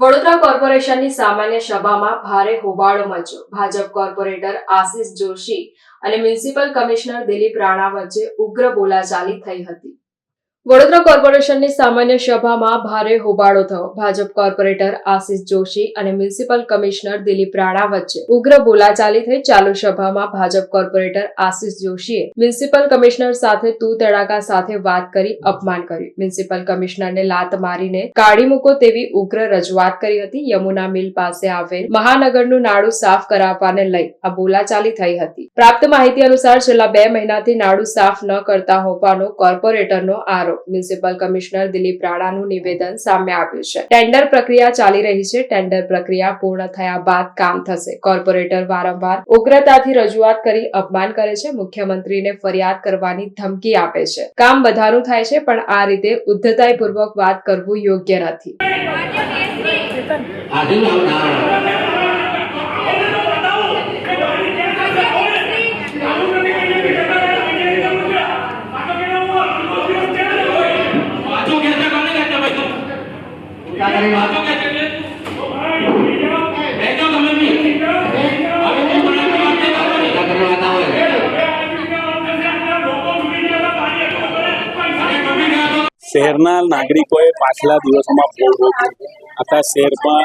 વડોદરા કોર્પોરેશનની સામાન્ય સભામાં ભારે હોબાળો મચ્યો. ભાજપ કોર્પોરેટર આશિષ જોશી અને મ્યુનિસિપલ કમિશનર દિલીપ રાણા વચ્ચે ઉગ્ર બોલાચાલી થઈ હતી. વડોદરા કોર્પોરેશનની સામાન્ય સભામાં ભારે હોબાળો થયો. ભાજપ કોર્પોરેટર આશિષ જોશી અને મ્યુનિસિપલ કમિશનર દિલીપ રાણા વચ્ચે ઉગ્ર બોલાચાલી થઈ ચાલુ સભામાં ભાજપ કોર્પોરેટર આશિષ જોશીએ મ્યુનિસિપલ કમિશનર સાથે તું તડાકા સાથે વાત કરી અપમાન કર્યું. મ્યુનિસિપલ કમિશનરને લાત મારીને કાઢી મૂકો તેવી ઉગ્ર રજૂઆત કરી હતી. યમુના મિલ પાસે આવેલ મહાનગરનું નાડું સાફ કરાવવાને લઈ આ બોલાચાલી થઈ હતી. પ્રાપ્ત માહિતી અનુસાર છેલ્લા બે મહિનાથી નાડું સાફ ન કરતા હોવાનો કોર્પોરેટરનો આરોપ મ્યુનિસિપલ કમિશનર દિલીપ રાણાનું નિવેદન સામે આવ્યું છે. ટેન્ડર પ્રક્રિયા ચાલી રહી છે. ટેન્ડર પ્રક્રિયા પૂર્ણ થયા બાદ કામ થશે. કોર્પોરેટર વારંવાર ઉગ્રતાથી રજૂઆત કરી અપમાન કરે છે. મુખ્યમંત્રીને ફરિયાદ કરવાની ધમકી આપે છે. કામ બધાનું થાય છે પણ આ રીતે ઉદ્ધતાઈપૂર્વક વાત કરવું યોગ્ય નથી આજે ના વાંચો કહેતા કોને કહેતા ભાઈ તું? વાંચો કહેતા એટલે? બેઠો તમે બી. હવે તું મને વાત નહીં કરવાની. અરે ડૂબી ગયા તો શહેરના નાગરિકોએ પાછલા દિવસોમાં બહુ રોગ આખા શહેરમાં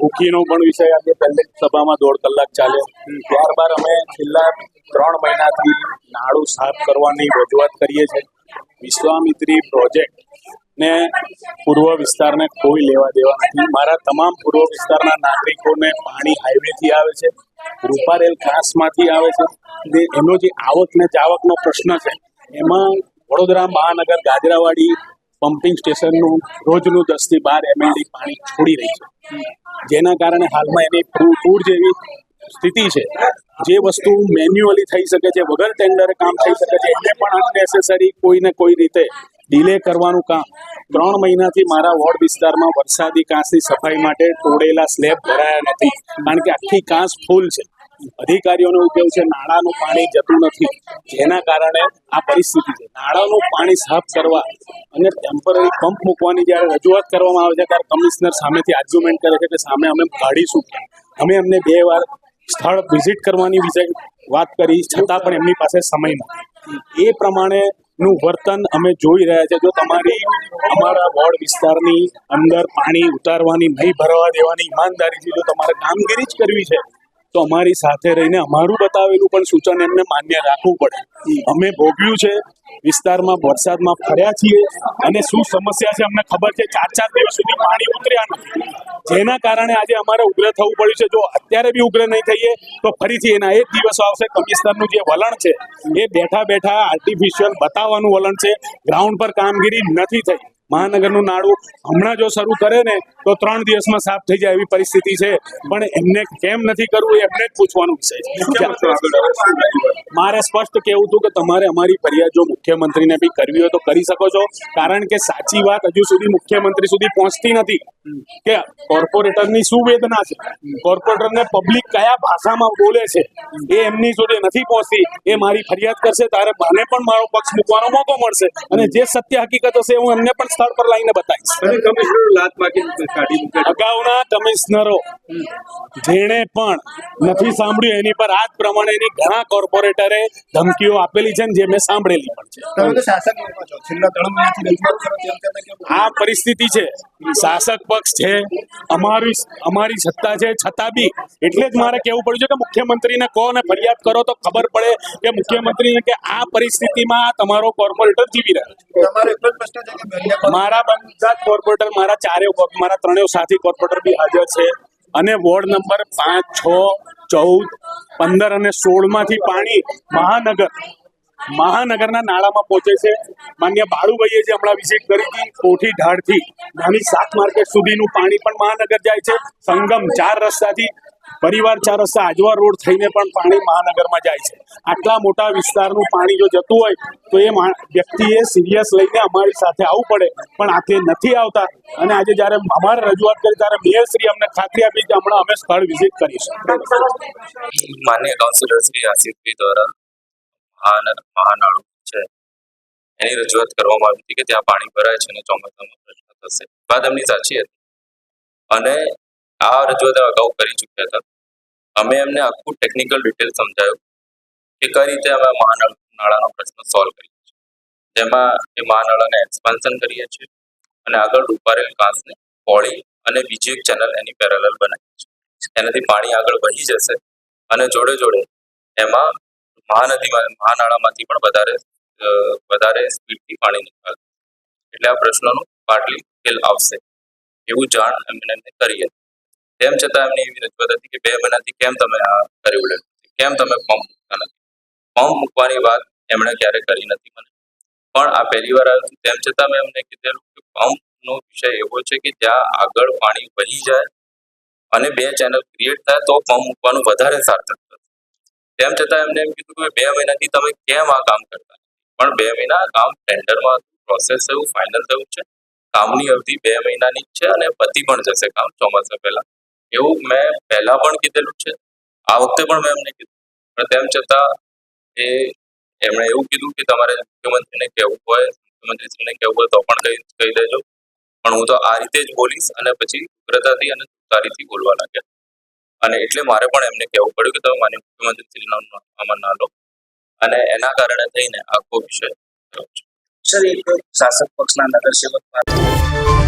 ભૂખીનો પણ વિષય આજે પહેલે સભામાં દોઢ કલાક ચાલ્યો. ત્યારબાદ અમે છેલ્લા ત્રણ મહિનાથી નાળું સાફ કરવાની રજૂઆત કરીએ છીએ. વિશ્વામિત્રી પ્રોજેક્ટ ને પૂર્વ વિસ્તારને કોઈ લેવા દેવા નથી. મારા તમામ પૂર્વ વિસ્તારના નાગરિકોને પાણી હાઈવેથી આવે છે રૂપારેલ કાંસમાંથી આવે છે. ને એનો જે આવક ને જાવકનો પ્રશ્ન છે, એમાં વડોદરા મહાનગર ગાજરાવાડી પમ્પિંગ સ્ટેશનનું રોજનું દસથી બાર એમએલડી પાણી છોડી રહી છે. જેના કારણે હાલમાં એની પૂર જેવી સ્થિતિ છે. જે વસ્તુ મેન્યુઅલી થઈ શકે છે, વગર ટેન્ડરે કામ થઈ શકે છે, એને પણ અનનેસેસરી કોઈને કોઈ રીતે ડિલે કરવાનું કામ. ત્રણ મહિનાથી મારા વોર્ડ વિસ્તારમાં વરસાદી કાંસની સફાઈ માટે તોડેલા સ્લેબ ભરાયા નથી. કારણ કે આખી કાંસ ફૂલ છે. અધિકારીઓનો કેવું છે, નાળાનું પાણી જતું નથી. જેના કારણે આ પરિસ્થિતિ છે. નાળાનું પાણી સાફ કરવા અને ટેમ્પરરી પંપ મૂકવાની જ્યારે રજૂઆત કરવામાં આવે છે, ત્યારે કમિશનર સામેથી આર્ગ્યુમેન્ટ કરે છે કે સામે અમે કાઢીશું અમે અમને બે વાર સ્થળ વિઝિટ કરવાની વિશે વાત કરી, છતાં પણ એમની પાસે સમય નથી. એ પ્રમાણે નું વર્તન અમે જોઈ રહ્યા છે. જો તમારી અમારા વોર્ડ વિસ્તારની અંદર પાણી ઉતારવાની, નહીં ભરવા દેવાની ઈમાનદારીથી જો તમારે કામગીરી જ કરવી છે તો અમારી સાથે રહીને અમારું બતાવેલું પણ સૂચન એમને માન્ય રાખવું પડે. અમે ભોગ્યું છે, વિસ્તારમાં વરસાદમાં ફર્યા છીએ અને શું સમસ્યા છે અમને ખબર છે, ચાર ચાર દિવસ સુધી પાણી ઉતર્યા નથી. જેના કારણે આજે અમારે ઉગ્ર થવું પડ્યું છે. જો અત્યારે બી ઉગ્ર નહીં થઈએ, તો ફરીથી એના એક દિવસ આવશે. કમિશનરનું જે વલણ છે, એ બેઠા બેઠા આર્ટિફિશિયલ બતાવવાનું વલણ છે. ગ્રાઉન્ડ પર કામગીરી નથી થઈ. મહાનગરનું નાળું હમણાં જો શરૂ કરે ને તો ત્રણ દિવસમાં સાફ થઈ જાય એવી પરિસ્થિતિ છે. પણ એમને કેમ નથી કરવું એમને જ પૂછવાનું છે. મારે સ્પષ્ટ કેવું હતું કે તમારે અમારી ફરિયાદ જો મુખ્યમંત્રીને બી કરવી હોય તો કરી શકો છો. કારણ કે સાચી વાત હજુ સુધી મુખ્યમંત્રી સુધી પહોંચતી નથી. કે કોર્પોરેટરની શું વેદના છે? કોર્પોરેટરને પબ્લિક કયા ભાષામાં બોલે છે? એ એમની જોડે નથી પહોંચતી. એ મારી ફરિયાદ કરશે ત્યારે મને પણ મારો પક્ષ મૂકવાનો મોકો મળશે. અને જે સત્ય હકીકત હશે હું એમને પણ સ્થળ પર લઈને બતાવીશ. અને કમિશનર લાત માગી કાઢી મૂકે અગાઉના કમિશનરો જેણે પણ નથી સાંભળ્યું એની પર આજ જ પ્રમાણેની ઘણા કોર્પોરેટરે ધમકીઓ આપેલી છે ને જે મેં સાંભળેલી પણ છે. આ પરિસ્થિતિ છે. શાસક પક્ષ છે અમારી અમારી સત્તા છે. છતાં બી એટલે જ મારે કહેવું પડ્યું છે કે મુખ્યમંત્રીને કહો અને ફરિયાદ કરો તો ખબર પડે કે મુખ્યમંત્રીને કે આ પરિસ્થિતિમાં તમારો કોર્પોરેટર જીવી રહ્યો છે. મારા બધા કોર્પોરેટર મારા કોર્પ- મારા ત્રણેય સાથી કોર્પોરેટર બી હાજર છે. અને વોર્ડ નંબર પાંચ, છ, ચૌદ, પંદર અને સોળમાંથી પાણી મહાનગર, મહાનગરના નાળામાં પહોંચે છે. માન્ય બાળુભાઈએ જે હમણાં વિઝિટ કરી હતી, કોઠી ઢાળથી, નાની શાક માર્કેટ સુધીનું પાણી પણ મહાનગર જાય છે. સંગમ ચાર રસ્તાથી પરિવાર ચાર રસ્તા આજવા રોડ થઈને પણ પાણી મહાનગરમાં જાય છે. આટલા મોટા વિસ્તારનું પાણી જો જતું હોય, તો એ વ્યક્તિએ સિરિયસ લઈને અમારી સાથે આવવું પડે, પણ આથી નથી આવતા. અને આજે જ્યારે અમારે રજૂઆત કરી, ત્યારે મેયરશ્રી અમને ખાતરી આપી કે હમણાં અમે સ્થળ વિઝિટ કરીશું. માન્ય કાઉન્સિલર શ્રી આસિફભાઈ દ્વારા મહાન મહાનાળું છે. એની રજૂઆત કરવામાં આવી હતી કે ત્યાં પાણી ભરાય છે અને ચોમાસામાં પ્રશ્ન થશે. વાત એમની સાચી હતી. અને આ રજૂઆત અગાઉ કરી ચૂક્યા હતા. અમે એમને આખું ટેકનિકલ ડિટેલ સમજાયું કે કઈ રીતે અમે મહાનળ, નાળાનો પ્રશ્ન સોલ્વ કરીએ છીએ. જેમાં એ મહાનળાને એક્સપાન્શન કરીએ છીએ અને આગળ રૂપારેલ કાંસને પોળી અને બીજી એક ચેનલ એની પેરેલલ બનાવીએ છીએ. એનાથી પાણી આગળ વહી જશે અને જોડે જોડે એમાં મહાનદીમાં, મહાનાળામાંથી પણ વધારે વધારે સ્પીડથી પાણી નીકળે. એટલે આ પ્રશ્નનો પાટલી ઉકેલ આવશે. એવું જાણ એમને એમને કરી હતી તેમ છતાં એમની એવી રજૂઆત હતી કે બે મહિનાથી કેમ તમે આ કર્યું નથી કેમ તમે પંપ મૂકતા નથી? પંપ મૂકવાની વાત એમણે ક્યારે કરી નથી મને. પણ આ પહેલી વાર આવ્યું તેમ છતાં મેં એમને કીધેલું કે પંપનો વિષય એવો છે કે જ્યાં આગળ પાણી વહી જાય અને બે ચેનલ ક્રિએટ થાય તો પંપ મૂકવાનું વધારે સાર્થક થશે. તેમ છતાં એમને એમ કીધું કે બે મહિનાથી તમે કેમ આ કામ કરતા પણ બે મહિના કામ ટેન્ડરમાં પ્રોસેસ થયું ફાઇનલ થયું છે. કામની અવધિ બે મહિનાની જ છે અને પતી પણ જશે કામ ચોમાસા પહેલા. એવું મેં પહેલા પણ કીધેલું છે. આ વખતે પણ મેં એમને કીધું. પણ તેમ છતાં એ એમણે એવું કીધું કે તમારે મુખ્યમંત્રીને કહેવું હોય, મુખ્યમંત્રીશ્રીને કહેવું હોય તો પણ કહી દેજો. પણ હું તો આ રીતે જ બોલીશ અને પછી ઉગ્રતાથી અને તારીથી બોલવા લાગ્યા અને એટલે મારે પણ એમને કહેવું પડ્યું કે તમે માન્ય મુખ્યમંત્રીશ્રીનો આમાં ના લો. અને એના કારણે થઈને આખો વિષય સર એક શાસક પક્ષના નગરસેવક